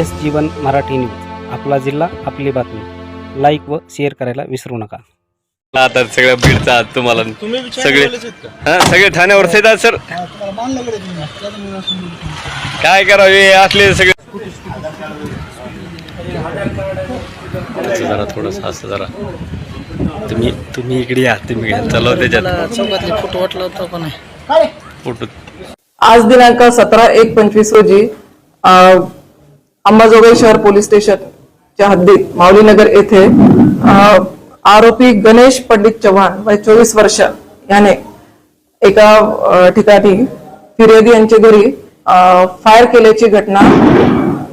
S जीवन Marathi news. आपला जिल्हा आपली बातमी. लाईक व शेअर करायला विसरू नका. आता सगळ्या बीडचा आहात तुम्हाला. तुम्ही सगळे हा सगळे ठाण्यावर येतात सर. हा. काय करावे हे असले सगळे जरा थोडस असं जरा. तुम्ही तुम्ही इकडे या तुम्ही चला त्याच्यात. चौकातले फोटो वाटला होता नाही? फोटो आज दिनांक सतरा एक पंचवीस रोजी अंबाजोगाई शहर पोलीस स्टेशनच्या हद्दीत माऊलीनगर येथे आरोपी गणेश पंडित चव्हाण वय चोवीस वर्ष याने एका ठिकाणी फिर्यादी यांच्या घरी फायर केल्याची घटना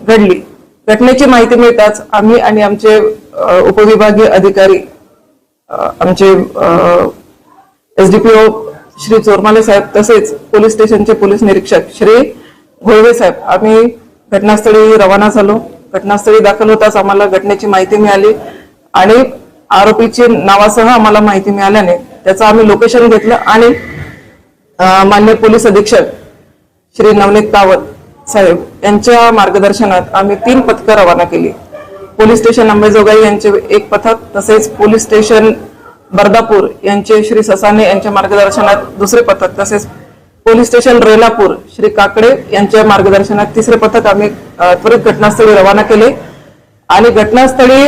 घडली. घटनेची माहिती मिळताच आम्ही आणि आमचे उपविभागीय अधिकारी अ, आमचे एसडीपीओ श्री चोरमाले साहेब तसेच पोलीस स्टेशनचे पोलीस निरीक्षक श्री घोळवे साहेब आम्ही घटनास्थळी रवाना झालो. घटनास्थळी दाखल होताच आम्हाला घटनेची माहिती मिळाली आणि आरोपीची नावासह आम्हाला माहिती मिळाल्याने त्याचं आम्ही लोकेशन घेतलं आणि मान्य पोलीस अधीक्षक श्री नवनीत कावत साहेब यांच्या मार्गदर्शनात आम्ही तीन पथकं रवाना केली. पोलीस स्टेशन अंबेजोगाई यांचे एक पथक तसेच पोलीस स्टेशन बर्दापूर यांचे श्री ससाने यांच्या मार्गदर्शनात दुसरे पथक तसेच पोलीस स्टेशन रेलापूर श्री काकडे यांच्या मार्गदर्शनात तिसरे पथक आम्ही त्वरित घटनास्थळी रवाना केले. आणि घटनास्थळी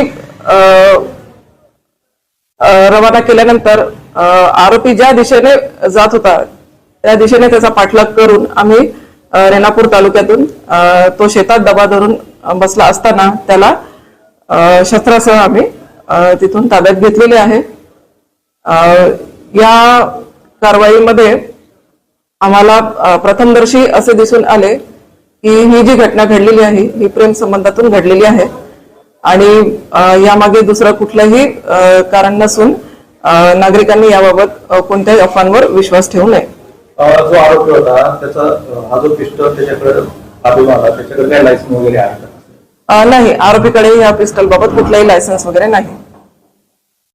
रवाना केल्यानंतर आरोपी ज्या दिशेने जात होता त्या दिशेने त्याचा पाठलाग करून आम्ही रेणापूर तालुक्यातून तो शेतात दबा धरून बसला असताना त्याला शस्त्रासह आम्ही तिथून ताब्यात घेतलेले आहे. या कारवाईमध्ये आम्हाला प्रथमदर्शी असे दिसून आले की ही जी घटना घडलेली आहे ही प्रेम संबंधातून घडलेली आहे. आणि यामागे दुसरं कुठलंही कारण नसून नागरिकांनी याबाबत कोणत्याही अफवांवर विश्वास ठेवू नये. जो आरोपी होता त्याचा हा जो पिस्टल त्याच्याकडे त्याच्याकडे काही लायसन वगैरे आहे नाही आरोपीकडे या पिस्टल बाबत कुठलाही लायसन्स वगैरे नाही.